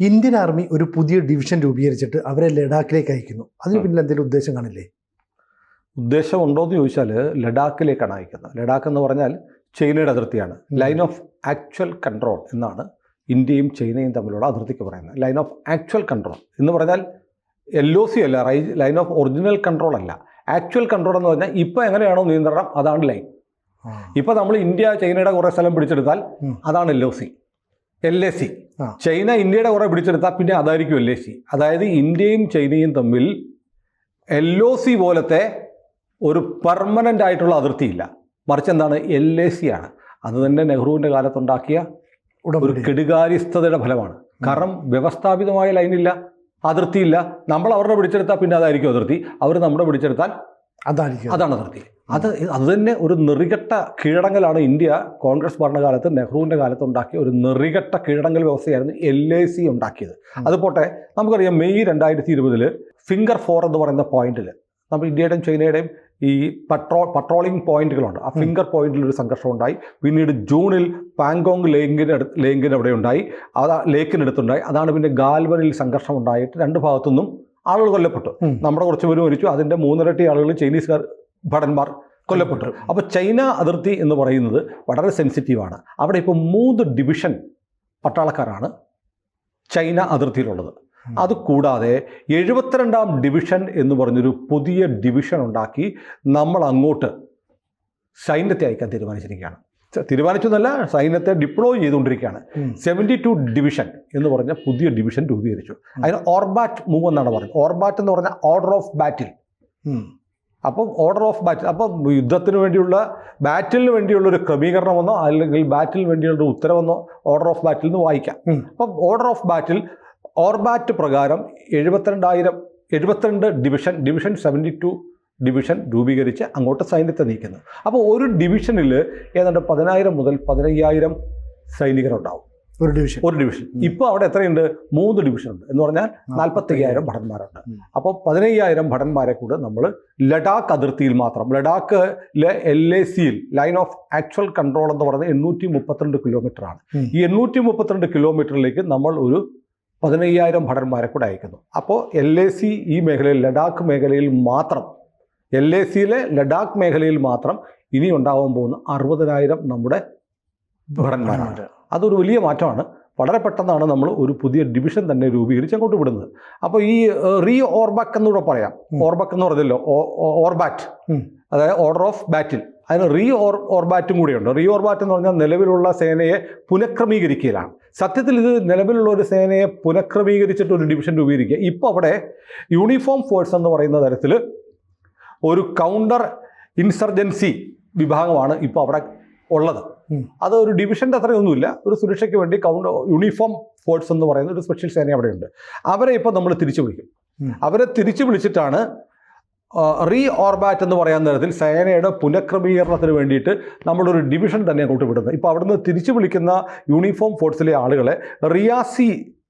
Indian army ഒരു പുതിയ division രൂപീകരിച്ചിട്ട് അവരെ ലഡാക്കിലേക്ക് അയക്കുന്നു. അതിന് പിന്നിൽ എന്തെങ്കിലും ഉദ്ദേശം കാണില്ലേ? ഉദ്ദേശം ഉണ്ടോ എന്ന് ചോദിച്ചാൽ ലഡാക്കിലേക്കാണ് അയക്കുന്നത്. ലഡാക്ക് എന്ന് പറഞ്ഞാൽ ചൈനയുടെ അതിർത്തിയാണ്. ലൈൻ ഓഫ് ആക്ച്വൽ കൺട്രോൾ എന്നാണ് ഇന്ത്യയും ചൈനയും തമ്മിലുള്ള അതിർത്തിക്ക് പറയുന്നത്. ലൈൻ ഓഫ് ആക്ച്വൽ കൺട്രോൾ എന്ന് പറഞ്ഞാൽ എൽ ഒ സി അല്ല റൈ ലൈൻ ഓഫ് ഒറിജിനൽ കൺട്രോൾ അല്ല. ആക്ച്വൽ കൺട്രോൾ എന്ന് പറഞ്ഞാൽ ഇപ്പോൾ എങ്ങനെയാണോ നിയന്ത്രണം അതാണ് ലൈൻ. ഇപ്പോൾ നമ്മൾ ഇന്ത്യ ചൈനയുടെ കുറേ സ്ഥലം പിടിച്ചെടുത്താൽ അതാണ് L O C. L A C. China ഇന്ത്യയുടെ കുറേ പിടിച്ചെടുത്താൽ പിന്നെ അതായിരിക്കും എൽ എ സി അതായത് ഇന്ത്യയും ചൈനയും തമ്മിൽ എൽ ഒ സി പോലത്തെ ഒരു പെർമനന്റ് ആയിട്ടുള്ള അതിർത്തിയില്ല. മറിച്ച് എന്താണ്? എൽ എ സി ആണ്. അത് തന്നെ നെഹ്റുവിന്റെ കാലത്തുണ്ടാക്കിയ ഒരു കെടുകാര്യസ്ഥതയുടെ ഫലമാണ്. കാരണം വ്യവസ്ഥാപിതമായ ലൈനില്ല അതിർത്തിയില്ല. നമ്മൾ അവരുടെ പിടിച്ചെടുത്താൽ പിന്നെ അതായിരിക്കും അതിർത്തി. അവർ നമ്മുടെ പിടിച്ചെടുത്താൽ അതായിരിക്കും. അതാണ് അതിർത്തി അത് അത് തന്നെ ഒരു നെറികെട്ട കീഴടങ്ങലാണ് ഇന്ത്യ കോൺഗ്രസ് ഭരണകാലത്ത് നെഹ്റുവിന്റെ കാലത്ത് ഉണ്ടാക്കിയ ഒരു നെറികെട്ട കീഴടങ്ങൽ വ്യവസ്ഥയായിരുന്നു എൽ എ സി ഉണ്ടാക്കിയത്. അത് പോട്ടെ നമുക്കറിയാം മെയ് രണ്ടായിരത്തി ഇരുപതിൽ ഫിംഗർ ഫോർ എന്ന് പറയുന്ന പോയിന്റിൽ നമ്മൾ ഇന്ത്യയുടെയും ചൈനയുടെയും ഈ പട്രോ പട്രോളിംഗ് പോയിന്റുകളുണ്ട്. ആ ഫിംഗർ പോയിന്റിൽ ഒരു സംഘർഷം ഉണ്ടായി പിന്നീട് ജൂണിൽ പാങ്കോങ് ലേങ്കിന് അടുത്ത് അവിടെ ഉണ്ടായി അത് ലേക്കിനടുത്തുണ്ടായി. അതാണ് പിന്നെ ഗാൽവനിൽ സംഘർഷം ഉണ്ടായിട്ട് രണ്ട് ഭാഗത്തുനിന്നും ആളുകൾ കൊല്ലപ്പെട്ടു. നമ്മുടെ കുറച്ച് പേര് മരിച്ചു. അതിന്റെ മൂന്നിരട്ടി ആളുകൾ ചൈനീസുകാർ ഭടന്മാർ കൊല്ലപ്പെട്ടു. അപ്പോൾ ചൈന അതിർത്തി എന്ന് പറയുന്നത് വളരെ സെൻസിറ്റീവാണ് അവിടെ ഇപ്പോൾ മൂന്ന് ഡിവിഷൻ പട്ടാളക്കാരാണ് ചൈന അതിർത്തിയിലുള്ളത്. അതുകൂടാതെ അത് കൂടാതെ എഴുപത്തിരണ്ടാം ഡിവിഷൻ എന്ന് പറഞ്ഞൊരു പുതിയ ഡിവിഷൻ ഉണ്ടാക്കി നമ്മൾ അങ്ങോട്ട് സൈന്യത്തെ അയക്കാൻ തീരുമാനിച്ചിരിക്കുകയാണ്. തീരുമാനിച്ചു എന്നല്ല സൈന്യത്തെ ഡിപ്ലോയ് ചെയ്തുകൊണ്ടിരിക്കുകയാണ്. സെവന്റി ടു ഡിവിഷൻ എന്ന് പറഞ്ഞ പുതിയ ഡിവിഷൻ രൂപീകരിച്ചു. അതിന് ഓർബാറ്റ് മൂവ് എന്നാണ് പറയുന്നത് ഓർബാറ്റ് എന്ന് പറഞ്ഞാൽ ഓർഡർ ഓഫ് ബാറ്റിൽ. അപ്പം ഓർഡർ ഓഫ് ബാറ്റിൽ അപ്പം യുദ്ധത്തിന് വേണ്ടിയുള്ള ബാറ്റിലിന് വേണ്ടിയുള്ള ഒരു ക്രമീകരണമെന്നോ അല്ലെങ്കിൽ ബാറ്റിൽ വേണ്ടിയുള്ള ഒരു ഉത്തരവെന്നോ ഓർഡർ ഓഫ് ബാറ്റിൽ നിന്ന് വായിക്കാം. അപ്പം ഓർഡർ ഓഫ് ബാറ്റിൽ ഓർബാറ്റ് പ്രകാരം എഴുപത്തിരണ്ടായിരം എഴുപത്തിരണ്ട് division division seventy two division രൂപീകരിച്ച് അങ്ങോട്ട് സൈന്യത്തെ നീക്കുന്നു. അപ്പോൾ ഒരു ഡിവിഷനിൽ ഏതാണ്ട് പതിനായിരം മുതൽ പതിനയ്യായിരം സൈനികരുണ്ടാവും. ഒരു ഡിവിഷൻ. ഒരു ഡിവിഷൻ. ഇപ്പോൾ അവിടെ എത്രയുണ്ട്? മൂന്ന് ഡിവിഷൻ ഉണ്ട് എന്ന് പറഞ്ഞാൽ നാൽപ്പത്തി അയ്യായിരം ഭടന്മാരുണ്ട്. അപ്പോൾ പതിനയ്യായിരം ഭടന്മാരെ കൂടെ നമ്മൾ ലഡാക്ക് അതിർത്തിയിൽ മാത്രം ലഡാക്കിലെ എൽ എ സിയിൽ ലൈൻ ഓഫ് ആക്ച്വൽ കൺട്രോൾ എന്ന് പറയുന്നത് എണ്ണൂറ്റി മുപ്പത്തിരണ്ട് കിലോമീറ്റർ ആണ് ഈ എണ്ണൂറ്റി മുപ്പത്തിരണ്ട് കിലോമീറ്ററിലേക്ക് നമ്മൾ ഒരു പതിനയ്യായിരം ഭടന്മാരെ കൂടെ അയക്കുന്നു. അപ്പോൾ എൽ എ സി ഈ മേഖലയിൽ ലഡാക്ക് മേഖലയിൽ മാത്രം എൽ എ സിയിലെ ലഡാക്ക് മേഖലയിൽ മാത്രം ഇനി ഉണ്ടാവാൻ പോകുന്ന അറുപതിനായിരം നമ്മുടെ ഭടന്മാരാണ്. അതൊരു വലിയ മാറ്റമാണ്. വളരെ പെട്ടെന്നാണ് നമ്മൾ ഒരു പുതിയ ഡിവിഷൻ തന്നെ രൂപീകരിച്ച് അങ്ങോട്ട് വിടുന്നത്. അപ്പോൾ ഈ റീ ഓർബാക്ക് എന്നൂടെ പറയാം. ഓർബാക്ക് എന്ന് പറഞ്ഞല്ലോ ഓർബാറ്റ്. അതായത് ഓർഡർ ഓഫ് ബാറ്റിൽ. അതിന് റീ ഓർ ഓർബാറ്റും കൂടിയുണ്ട്. റീ ഓർബാറ്റ് എന്ന് പറഞ്ഞാൽ നിലവിലുള്ള സേനയെ പുനഃക്രമീകരിക്കലാണ്. സത്യത്തിൽ ഇത് നിലവിലുള്ള ഒരു സേനയെ പുനഃക്രമീകരിച്ചിട്ട് ഒരു ഡിവിഷൻ രൂപീകരിക്കുക. ഇപ്പോൾ അവിടെ യൂണിഫോം ഫോഴ്സ് എന്ന് പറയുന്ന തരത്തിൽ ഒരു കൗണ്ടർ ഇൻസർജൻസി വിഭാഗമാണ് ഇപ്പോൾ അവിടെ ഉള്ളത്. അത് ഒരു ഡിവിഷന്റെ അത്രയൊന്നുമില്ല ഒരു സുരക്ഷയ്ക്ക് വേണ്ടി കൗണ്ടർ യൂണിഫോം ഫോഴ്സ് എന്ന് പറയുന്ന ഒരു സ്പെഷ്യൽ സേന അവിടെയുണ്ട് അവരെ ഇപ്പോൾ നമ്മൾ തിരിച്ചു വിളിക്കും. അവരെ തിരിച്ചു വിളിച്ചിട്ടാണ് റീ ഓർബാറ്റ് എന്ന് പറയുന്ന തരത്തിൽ സേനയുടെ പുനഃക്രമീകരണത്തിന് വേണ്ടിയിട്ട് നമ്മളൊരു ഡിവിഷൻ തന്നെ അങ്ങോട്ട് വിടുന്നത്. ഇപ്പോൾ അവിടുന്ന് തിരിച്ചു വിളിക്കുന്ന യൂണിഫോം ഫോഴ്സിലെ ആളുകളെ റിയാസി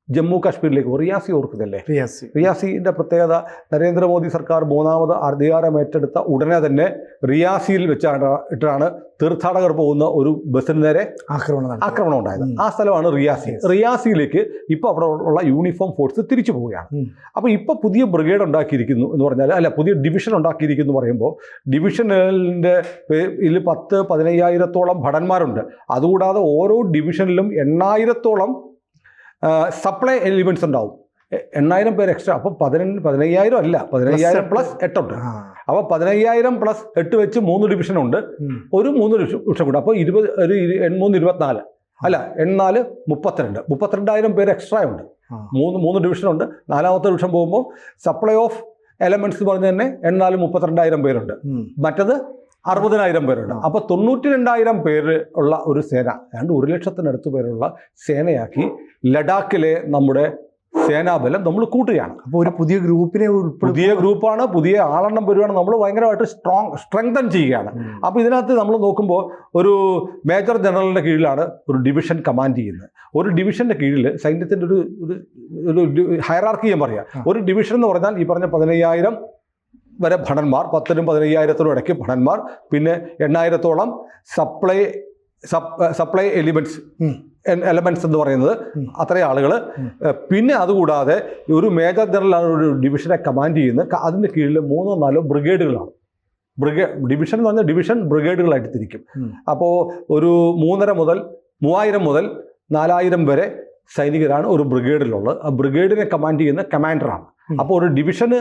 ജമ്മു കാശ്മീരിലേക്ക് പോകും. റിയാസി ഓർക്കുന്നില്ലേ? റിയാസി. റിയാസിന്റെ പ്രത്യേകത നരേന്ദ്രമോദി സർക്കാർ മൂന്നാമത് അധികാരം ഏറ്റെടുത്ത ഉടനെ തന്നെ റിയാസിയിൽ വെച്ചാണ് ഇട്ടാണ് തീർത്ഥാടകർ പോകുന്ന ഒരു ബസ്സിന് നേരെ ആക്രമണം ആക്രമണം ഉണ്ടായത്. ആ സ്ഥലമാണ് റിയാസി. റിയാസിയിലേക്ക് ഇപ്പോൾ അവിടെ ഉള്ള യൂണിഫോം ഫോഴ്സ് തിരിച്ചു പോവുകയാണ്. അപ്പോൾ ഇപ്പോൾ പുതിയ ബ്രിഗേഡ് ഉണ്ടാക്കിയിരിക്കുന്നു എന്ന് പറഞ്ഞാൽ അല്ല പുതിയ ഡിവിഷൻ ഉണ്ടാക്കിയിരിക്കുന്നു എന്ന് പറയുമ്പോൾ ഡിവിഷനിന്റെ ഇതിൽ പത്ത് പതിനയ്യായിരത്തോളം ഭടന്മാരുണ്ട്. അതുകൂടാതെ ഓരോ ഡിവിഷനിലും എണ്ണായിരത്തോളം സപ്ലൈ എലിമെന്റ്സ് ഉണ്ടാവും. എണ്ണായിരം പേര് എക്സ്ട്രാ അപ്പോൾ പതിനഞ്ച് പതിനയ്യായിരം അല്ല പതിനയ്യായിരം. പ്ലസ് എട്ടുണ്ട്. അപ്പോൾ പതിനയ്യായിരം പ്ലസ് എട്ട് വെച്ച് മൂന്ന് ഡിവിഷൻ ഉണ്ട്. ഒരു മൂന്ന് ഡിവിഷൻ കൂടെ. അപ്പോൾ ഇരുപത് ഒരു മൂന്ന് ഇരുപത്തിനാല്. അല്ല എണ്ണാൽ മുപ്പത്തിരണ്ട്. മുപ്പത്തിരണ്ടായിരം പേര് എക്സ്ട്രാ ഉണ്ട്. മൂന്ന് മൂന്ന് ഡിവിഷൻ ഉണ്ട്. നാലാമത്തെ ഡിവിഷൻ പോകുമ്പോൾ സപ്ലൈ ഓഫ് എലമെന്റ്സ് പറഞ്ഞ് തന്നെ എണ്ണാൽ മുപ്പത്തിരണ്ടായിരം പേരുണ്ട്. മറ്റത് അറുപതിനായിരം പേരുണ്ട്. അപ്പൊ അപ്പോൾ തൊണ്ണൂറ്റി രണ്ടായിരം പേര് ഉള്ള ഒരു സേന ഏതാണ്ട് ഒരു ലക്ഷത്തിനടുത്ത് പേരുള്ള സേനയാക്കി ലഡാക്കിലെ നമ്മുടെ സേനാബലം നമ്മൾ കൂട്ടുകയാണ്. അപ്പൊ ഒരു പുതിയ ഗ്രൂപ്പിനെ പുതിയ ഗ്രൂപ്പാണ് പുതിയ ആളെണ്ണം വരുവാണ് നമ്മൾ ഭയങ്കരമായിട്ട് സ്ട്രോങ് സ്ട്രെങ്തൻ ചെയ്യുകയാണ്. അപ്പോൾ ഇതിനകത്ത് നമ്മൾ നോക്കുമ്പോൾ ഒരു മേജർ ജനറലിന്റെ കീഴിലാണ് ഒരു ഡിവിഷൻ കമാൻഡ് ചെയ്യുന്നത്. ഒരു ഡിവിഷന്റെ കീഴിൽ സൈന്യത്തിന്റെ ഒരു ഒരു ഹയറാർക്കി ഞാൻ പറയാം. ഒരു ഡിവിഷൻ എന്ന് പറഞ്ഞാൽ ഈ പറഞ്ഞ പതിനയ്യായിരം വരെ ഭടന്മാർ പത്തിനും പതിനയ്യായിരത്തിനും ഇടയ്ക്ക് ഭടന്മാർ പിന്നെ എണ്ണായിരത്തോളം സപ്ലൈ സപ്ലൈ എലിമെന്റ്സ് ഉം. എലമെന്റ്സ് എന്ന് പറയുന്നത് അത്ര അത്രയും ആളുകൾ പിന്നെ അതുകൂടാതെ ഒരു മേജർ ജനറലാണ് ഒരു ഡിവിഷനെ കമാൻഡ് ചെയ്യുന്നത് അതിന്റെ കീഴിൽ മൂന്നോ നാലോ ബ്രിഗേഡുകളാണ് ബ്രിഗേഡ് ഡിവിഷൻ എന്ന് പറഞ്ഞാൽ ഡിവിഷൻ ബ്രിഗേഡുകളായിട്ട് തിരിക്കും. അപ്പോൾ ഒരു മൂന്നര മുതൽ മൂവായിരം മുതൽ നാലായിരം വരെ സൈനികരാണ് ഒരു ബ്രിഗേഡിലുള്ളത് ആ ബ്രിഗേഡിനെ കമാൻഡ് ചെയ്യുന്ന കമാൻഡറാണ്. അപ്പോൾ ഒരു ഡിവിഷന്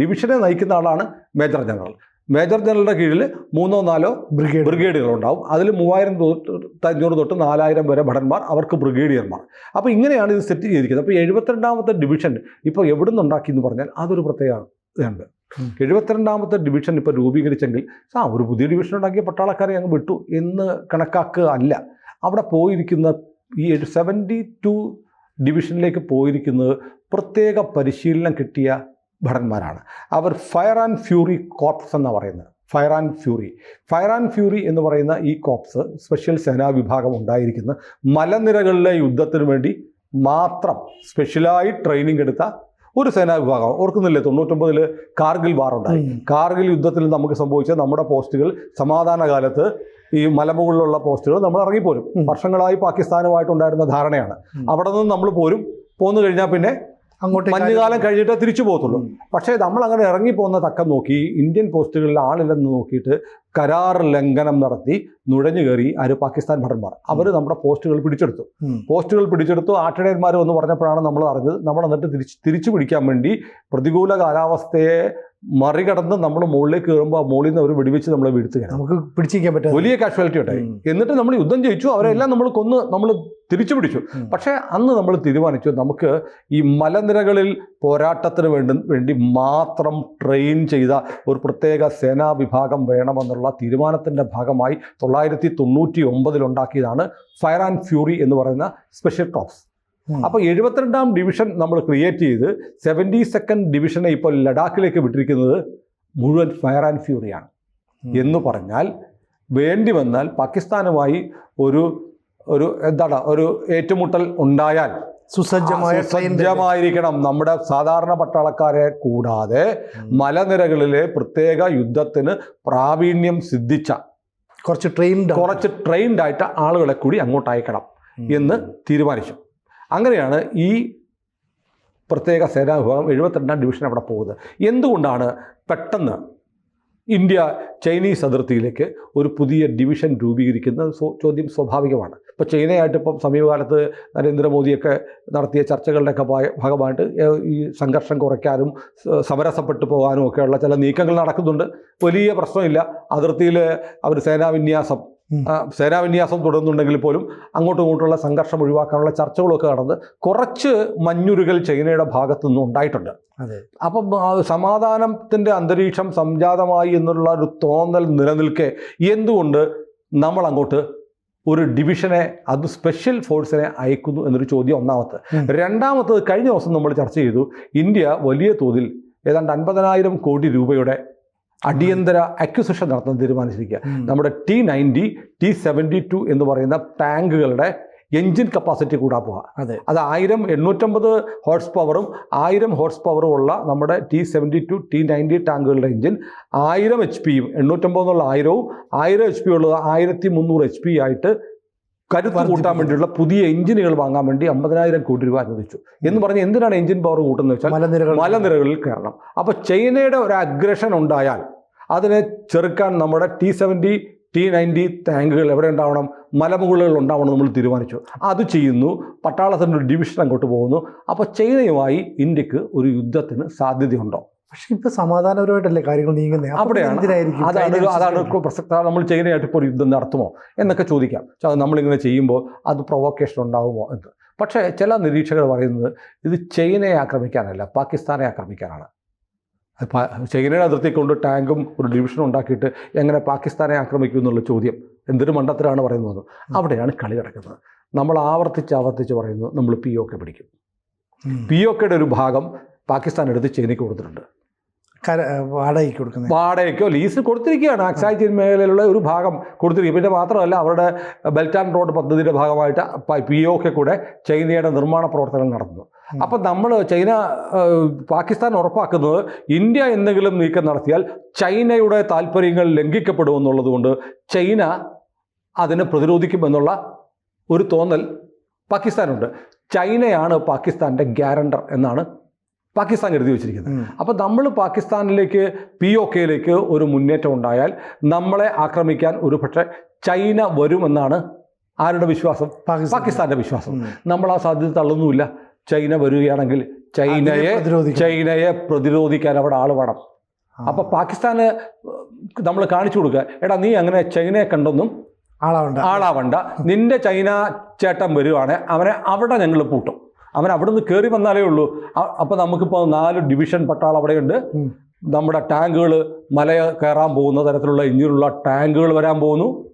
ഡിവിഷനെ നയിക്കുന്ന ആളാണ് മേജർ ജനറൽ. മേജർ ജനറലിന്റെ കീഴിൽ മൂന്നോ നാലോ ബ്രിഗേഡ് ബ്രിഗേഡുകൾ. ഉണ്ടാവും അതിൽ മൂവായിരം തൊട്ട് അഞ്ഞൂറ് തൊട്ട് നാലായിരം വരെ ഭടന്മാർ അവർക്ക് ബ്രിഗേഡിയർമാർ. അപ്പോൾ ഇങ്ങനെയാണ് ഇത് സെറ്റ് ചെയ്തിരിക്കുന്നത്. അപ്പോൾ എഴുപത്തിരണ്ടാമത്തെ ഡിവിഷൻ ഇപ്പോൾ എവിടെ നിന്നുണ്ടാക്കി എന്ന് പറഞ്ഞാൽ അതൊരു പ്രത്യേക ഇതുണ്ട് ഉം. എഴുപത്തിരണ്ടാമത്തെ ഡിവിഷൻ ഇപ്പോൾ രൂപീകരിച്ചെങ്കിൽ ആ ഒരു പുതിയ ഡിവിഷൻ ഉണ്ടാക്കിയ പട്ടാളക്കാരെ അങ്ങ് വിട്ടു എന്ന് കണക്കാക്കുക അല്ല. അവിടെ പോയിരിക്കുന്ന ഈ സെവന്റി ടു ഡിവിഷനിലേക്ക് പോയിരിക്കുന്നത് പ്രത്യേക പരിശീലനം കിട്ടിയ ഭടന്മാരാണ്. അവർ ഫയർ ആൻഡ് ഫ്യൂറി കോർപ്സ് എന്നാണ് പറയുന്നത്. Fire and fury. Fire and fury എന്ന് പറയുന്ന ഈ കോപ്സ് സ്പെഷ്യൽ സേനാ വിഭാഗം ഉണ്ടായിരിക്കുന്ന മലനിരകളിലെ യുദ്ധത്തിന് വേണ്ടി മാത്രം സ്പെഷ്യലായി ട്രെയിനിങ് എടുത്ത ഒരു സേനാ വിഭാഗം ഓർക്കുന്നില്ലേ? തൊണ്ണൂറ്റൊമ്പതിൽ കാർഗിൽ വാർ ഉണ്ടായി. കാർഗിൽ യുദ്ധത്തിൽ നമുക്ക് സംഭവിച്ച നമ്മുടെ പോസ്റ്റുകൾ സമാധാന കാലത്ത് ഈ മലമുകളിലുള്ള പോസ്റ്റുകൾ നമ്മൾ ഇറങ്ങിപ്പോരും. വർഷങ്ങളായി പാകിസ്ഥാനുമായിട്ടുണ്ടായിരുന്ന ധാരണയാണ്. അവിടെ നിന്ന് നമ്മൾ പോരും. പോന്നു കഴിഞ്ഞാൽ പിന്നെ അങ്ങോട്ട് മഞ്ഞുകാലം കഴിഞ്ഞിട്ട് തിരിച്ചു പോകത്തുള്ളൂ. പക്ഷേ നമ്മൾ അങ്ങനെ ഇറങ്ങിപ്പോകുന്ന തക്കം നോക്കി ഇന്ത്യൻ പോസ്റ്റുകളിൽ ആളില്ലെന്ന് നോക്കിയിട്ട് കരാർ ലംഘനം നടത്തി നുഴഞ്ഞു കയറി ആര്? പാകിസ്ഥാൻ ഭടന്മാർ. അവർ നമ്മുടെ പോസ്റ്റുകൾ പിടിച്ചെടുത്തു. പോസ്റ്റുകൾ പിടിച്ചെടുത്തു. ആട്ടിടയന്മാർ എന്ന് പറഞ്ഞപ്പോഴാണ് നമ്മൾ അറിഞ്ഞത്. നമ്മൾ എന്നിട്ട് തിരിച്ച് തിരിച്ചു പിടിക്കാൻ വേണ്ടി പ്രതികൂല കാലാവസ്ഥയെ മറികടന്ന് നമ്മൾ മുകളിലേക്ക് കയറുമ്പോൾ ആ മുകളിൽ നിന്ന് അവർ വെടിവെച്ച് നമ്മളെ വീഴ്ത്തുകയാണ്. നമുക്ക് പിടിച്ചിരിക്കാൻ പറ്റും വലിയ കാഷ്വാലിറ്റി ഉണ്ടായി. എന്നിട്ട് നമ്മൾ യുദ്ധം ജയിച്ചു. അവരെല്ലാം നമ്മൾ കൊന്ന് നമ്മൾ തിരിച്ചു പിടിച്ചു. പക്ഷേ അന്ന് നമ്മൾ തീരുമാനിച്ചു നമുക്ക് ഈ മലനിരകളിൽ പോരാട്ടത്തിന് വേണ്ടി വേണ്ടി മാത്രം ട്രെയിൻ ചെയ്ത ഒരു പ്രത്യേക സേനാ വിഭാഗം വേണമെന്നുള്ള തീരുമാനത്തിന്റെ ഭാഗമായി തൊള്ളായിരത്തി തൊണ്ണൂറ്റി ഒമ്പതിലുണ്ടാക്കിയതാണ് ഫയർ ആൻഡ് ഫ്യൂറി എന്ന് പറയുന്ന സ്പെഷ്യൽ ക്രോപ്സ്. അപ്പോൾ എഴുപത്തിരണ്ടാം ഡിവിഷൻ നമ്മൾ ക്രിയേറ്റ് ചെയ്ത് സെവന്റി സെക്കൻഡ് ഡിവിഷനെ ഇപ്പോൾ ലഡാക്കിലേക്ക് വിട്ടിരിക്കുന്നത് മുഴുവൻ ഫയർ ആൻഡ് ഫ്യൂറിയാണ് എന്ന് പറഞ്ഞാൽ വേണ്ടി വന്നാൽ പാകിസ്ഥാനുമായി ഒരു ഒരു എന്താണ് ഒരു ഏറ്റുമുട്ടൽ ഉണ്ടായാൽ സുസജ്ജമായ സജ്ജമായിരിക്കണം നമ്മുടെ സാധാരണ പട്ടാളക്കാരെ കൂടാതെ മലനിരകളിലെ പ്രത്യേക യുദ്ധത്തിന് പ്രാവീണ്യം സിദ്ധിച്ച കുറച്ച് ട്രെയിൻഡ് കുറച്ച് ട്രെയിൻഡ് ആയിട്ട് ആളുകളെ കൂടി അങ്ങോട്ട് അയക്കണം എന്ന് തീരുമാനിച്ചു. അങ്ങനെയാണ് ഈ പ്രത്യേക സേനാ വിഭാഗം എഴുപത്തിരണ്ടാം ഡിവിഷൻ അവിടെ പോകുന്നത്. എന്തുകൊണ്ടാണ് പെട്ടെന്ന് ഇന്ത്യ ചൈനീസ് അതിർത്തിയിലേക്ക് ഒരു പുതിയ ഡിവിഷൻ രൂപീകരിക്കുന്ന ചോദ്യം സ്വാഭാവികമാണ്. ഇപ്പോൾ ചൈനയായിട്ട് ഇപ്പം സമീപകാലത്ത് നരേന്ദ്രമോദിയൊക്കെ നടത്തിയ ചർച്ചകളുടെയൊക്കെ ഭാഗമായിട്ട് ഈ സംഘർഷം കുറയ്ക്കാനും സമരസപ്പെട്ടു പോകാനും ഒക്കെയുള്ള ചില നീക്കങ്ങൾ നടക്കുന്നുണ്ട്. വലിയ പ്രശ്നമില്ല. അതിർത്തിയിൽ അവർ സേനാവിന്യാസം സേനാവിന്യാസം തുടരുന്നുണ്ടെങ്കിൽ പോലും അങ്ങോട്ടും ഇങ്ങോട്ടുള്ള സംഘർഷം ഒഴിവാക്കാനുള്ള ചർച്ചകളൊക്കെ നടന്ന് കുറച്ച് മഞ്ഞുരുകൾ ചൈനയുടെ ഭാഗത്തു നിന്നും ഉണ്ടായിട്ടുണ്ട്. അപ്പം സമാധാനത്തിന്റെ അന്തരീക്ഷം സംജാതമായി എന്നുള്ള ഒരു തോന്നൽ നിലനിൽക്കെ എന്തുകൊണ്ട് നമ്മൾ അങ്ങോട്ട് ഒരു ഡിവിഷനെ അത് സ്പെഷ്യൽ ഫോഴ്സിനെ അയക്കുന്നു എന്നൊരു ചോദ്യം ഒന്നാമത്തെ. രണ്ടാമത്തത് കഴിഞ്ഞ ദിവസം നമ്മൾ ചർച്ച ചെയ്തു ഇന്ത്യ വലിയ തോതിൽ ഏതാണ്ട് അൻപതിനായിരം കോടി രൂപയുടെ അടിയന്തര അക്വിസിഷൻ നടത്താൻ തീരുമാനിച്ചിരിക്കുക. നമ്മുടെ T ninety T seventy two എന്ന് പറയുന്ന ടാങ്കുകളുടെ എഞ്ചിൻ കപ്പാസിറ്റി കൂടാ പോവുക അതെ. അത് ആയിരം എണ്ണൂറ്റമ്പത് ഹോഴ്സ് പവറും ആയിരം ഹോഴ്സ് പവറും ഉള്ള നമ്മുടെ T seventy two T ninety ടാങ്കുകളുടെ engine ആയിരം എച്ച് പിയും എണ്ണൂറ്റമ്പത് എന്നുള്ള ആയിരവും ആയിരം എച്ച് പി ഉള്ളത് ആയിരത്തി മുന്നൂറ് എച്ച് പി ആയിട്ട് കരുത്ത് കൂട്ടാൻ വേണ്ടിയുള്ള പുതിയ എഞ്ചിനുകൾ വാങ്ങാൻ വേണ്ടി അമ്പതിനായിരം കോടി രൂപ അനുവദിച്ചു എന്ന് പറഞ്ഞ് എന്തിനാണ് എഞ്ചിൻ പവർ കൂട്ടുന്നത് വെച്ചാൽ മലനിരകളിൽ കയറണം. അപ്പോൾ ചൈനയുടെ ഒരു അഗ്രഷൻ ഉണ്ടായാൽ അതിനെ ചെറുക്കാൻ നമ്മുടെ ടി സെവന്റി ടി നയന്റി ടാങ്കുകൾ എവിടെ ഉണ്ടാവണം? മലമുകളിൽ ഉണ്ടാവണം നമ്മൾ തീരുമാനിച്ചു. അത് ചെയ്യുന്നു. പട്ടാളത്തിന്റെ ഒരു ഡിവിഷൻ അങ്ങോട്ട് പോകുന്നു. അപ്പോൾ ചൈനയുമായി ഇന്ത്യയ്ക്ക് ഒരു യുദ്ധത്തിന് സാധ്യതയുണ്ടോ? പക്ഷെ ഇപ്പൊ സമാധാനപരമായിട്ടല്ലേ കാര്യങ്ങൾ നീങ്ങുന്നത് അവിടെയാണ്. അതാണ് അതാണ് പ്രസക്ത നമ്മൾ ചൈനയായിട്ട് ഇപ്പോൾ യുദ്ധം നടത്തുമോ എന്നൊക്കെ ചോദിക്കാം. പക്ഷെ അത് നമ്മളിങ്ങനെ ചെയ്യുമ്പോൾ അത് പ്രൊവോക്കേഷൻ ഉണ്ടാവുമോ എന്ന്. പക്ഷേ ചില നിരീക്ഷകർ പറയുന്നത് ഇത് ചൈനയെ ആക്രമിക്കാനല്ല പാകിസ്ഥാനെ ആക്രമിക്കാനാണ്. ചൈനയുടെ അതിർത്തി കൊണ്ട് ടാങ്കും ഒരു ഡിവിഷനും ഉണ്ടാക്കിയിട്ട് എങ്ങനെ പാകിസ്ഥാനെ ആക്രമിക്കും എന്നുള്ള ചോദ്യം എന്തൊരു മണ്ടത്തിലാണ് പറയുന്നത്. അവിടെയാണ് കളി കിടക്കുന്നത് നമ്മൾ ആവർത്തിച്ച് ആവർത്തിച്ച് പറയുന്നു നമ്മൾ പി ഒ കെ പിടിക്കും. പി ഒ കെയുടെ ഒരു ഭാഗം പാകിസ്ഥാൻ എടുത്ത് ചൈനയ്ക്ക് കൊടുത്തിട്ടുണ്ട്. വാടകയ്ക്ക് കൊടുക്കുന്നത്. വാടകയ്ക്കോ? ലീസ് കൊടുത്തിരിക്കുകയാണ്. അക്സായ് മേഖലയിലുള്ള ഒരു ഭാഗം കൊടുത്തിരിക്കുക പിന്നെ മാത്രമല്ല അവരുടെ ബെൽറ്റ് ആൻഡ് റോഡ് പദ്ധതിയുടെ ഭാഗമായിട്ട് പി ഒ കെ കൂടെ ചൈനയുടെ നിർമ്മാണ പ്രവർത്തനങ്ങൾ നടത്തുന്നു. അപ്പം നമ്മൾ ചൈന പാകിസ്ഥാൻ ഉറപ്പാക്കുന്നത് ഇന്ത്യ എന്തെങ്കിലും നീക്കം നടത്തിയാൽ ചൈനയുടെ താല്പര്യങ്ങൾ ലംഘിക്കപ്പെടുമെന്നുള്ളത് കൊണ്ട് ചൈന അതിനെ പ്രതിരോധിക്കുമെന്നുള്ള ഒരു തോന്നൽ പാകിസ്ഥാനുണ്ട്. ചൈനയാണ് പാകിസ്ഥാന്റെ ഗ്യാരണ്ടർ എന്നാണ് പാകിസ്ഥാൻ എഴുതി വെച്ചിരിക്കുന്നത്. അപ്പോൾ നമ്മൾ പാകിസ്ഥാനിലേക്ക് പി ഒ കെയിലേക്ക് ഒരു മുന്നേറ്റം ഉണ്ടായാൽ നമ്മളെ ആക്രമിക്കാൻ ഒരു പക്ഷേ ചൈന വരുമെന്നാണ് ആരുടെ വിശ്വാസം? പാകിസ്ഥാന്റെ വിശ്വാസം. നമ്മൾ ആ സാധ്യത തള്ളുന്നുമില്ല. ചൈന വരികയാണെങ്കിൽ ചൈനയെ ചൈനയെ പ്രതിരോധിക്കാൻ അവിടെ ആൾ വേണം. അപ്പൊ പാകിസ്ഥാന് നമ്മൾ കാണിച്ചു കൊടുക്കുക. എടാ നീ അങ്ങനെ ചൈനയെ കണ്ടൊന്നും ആളാവണ്ട. ആളാവണ്ട. നിന്റെ ചൈന ചേട്ടൻ വരുവാണെ അവനെ അവിടെ ഞങ്ങൾ പൂട്ടും. അവൻ അവിടെ നിന്ന് കയറി വന്നാലേ ഉള്ളൂ. അപ്പൊ നമുക്കിപ്പോൾ നാല് ഡിവിഷൻ പട്ടാളം അവിടെയുണ്ട്. നമ്മുടെ ടാങ്കുകൾ മല കയറാൻ പോകുന്ന തരത്തിലുള്ള ഇഞ്ചിനുള്ള ടാങ്കുകൾ വരാൻ പോകുന്നു.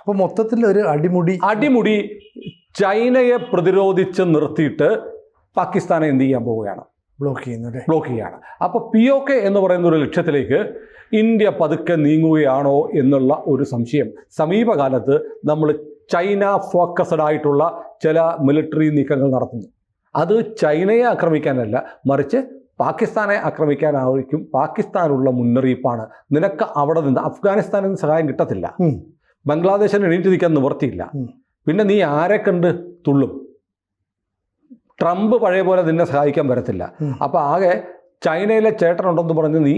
അപ്പൊ മൊത്തത്തിൽ ഒരു അടിമുടി. അടിമുടി ചൈനയെ പ്രതിരോധിച്ച് നിർത്തിയിട്ട് പാകിസ്ഥാനെ എന്ത് ചെയ്യാൻ പോവുകയാണ്? ബ്ലോക്ക് ചെയ്യുന്നത് ബ്ലോക്ക് ചെയ്യുകയാണ്. അപ്പോൾ പി ഒ കെ എന്ന് പറയുന്ന ഒരു ലക്ഷ്യത്തിലേക്ക് ഇന്ത്യ പതുക്കെ നീങ്ങുകയാണോ എന്നുള്ള ഒരു സംശയം. സമീപകാലത്ത് നമ്മൾ ചൈന ഫോക്കസ്ഡ് ആയിട്ടുള്ള ചില മിലിറ്ററി നീക്കങ്ങൾ നടത്തുന്നു. അത് ചൈനയെ ആക്രമിക്കാനല്ല മറിച്ച് പാകിസ്ഥാനെ ആക്രമിക്കാനായിരിക്കും പാകിസ്ഥാനുള്ള മുന്നറിയിപ്പാണ്. നിനക്ക് അവിടെ നിന്ന് അഫ്ഗാനിസ്ഥാനിൽ നിന്ന് സഹായം കിട്ടത്തില്ല. ബംഗ്ലാദേശിന് എണീറ്റ് നിൽക്കാൻ നിവർത്തിയില്ല പിന്നെ നീ ആരെ കണ്ട് തുള്ളും? ട്രംപ് പഴയ പോലെ നിന്നെ സഹായിക്കാൻ വരത്തില്ല. അപ്പൊ അപ്പോൾ ആകെ ചൈനയിലെ ചേട്ടനുണ്ടെന്ന് പറഞ്ഞ് നീ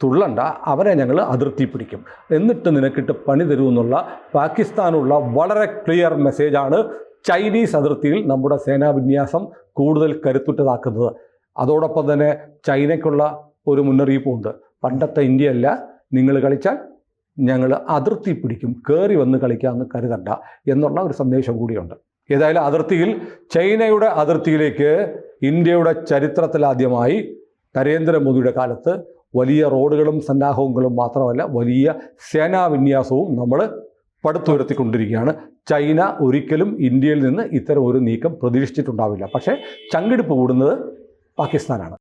തുള്ളണ്ട അവരെ ഞങ്ങൾ അതിർത്തി പിടിക്കും. എന്നിട്ട് നിനക്കിട്ട് പണി തരുമെന്നുള്ള പാകിസ്ഥാനുള്ള വളരെ ക്ലിയർ മെസ്സേജാണ് ചൈനീസ് അതിർത്തിയിൽ നമ്മുടെ സേനാവിന്യാസം കൂടുതൽ കരുത്തുറ്റതാക്കുന്നത്. അതോടൊപ്പം തന്നെ ചൈനയ്ക്കുള്ള ഒരു മുന്നറിയിപ്പുണ്ട്. പണ്ടത്തെ ഇന്ത്യയല്ല നിങ്ങൾ കളിച്ചാൽ ഞങ്ങൾ അതിർത്തി പിടിക്കും കയറി വന്ന് കളിക്കാമെന്ന് കരുതണ്ട എന്നുള്ള ഒരു സന്ദേശം കൂടിയുണ്ട്. ഏതായാലും അതിർത്തിയിൽ ചൈനയുടെ അതിർത്തിയിലേക്ക് ഇന്ത്യയുടെ ചരിത്രത്തിലാദ്യമായി നരേന്ദ്രമോദിയുടെ കാലത്ത് വലിയ റോഡുകളും സന്നാഹങ്ങളും മാത്രമല്ല വലിയ സേനാവിന്യാസവും നമ്മൾ പടുത്തുയർത്തിക്കൊണ്ടിരിക്കുകയാണ്. ചൈന ഒരിക്കലും ഇന്ത്യയിൽ നിന്ന് ഇത്തരം ഒരു നീക്കം പ്രതീക്ഷിച്ചിട്ടുണ്ടാവില്ല. പക്ഷേ ചങ്കിടിപ്പ് കൂടുന്നത് പാകിസ്ഥാനാണ്.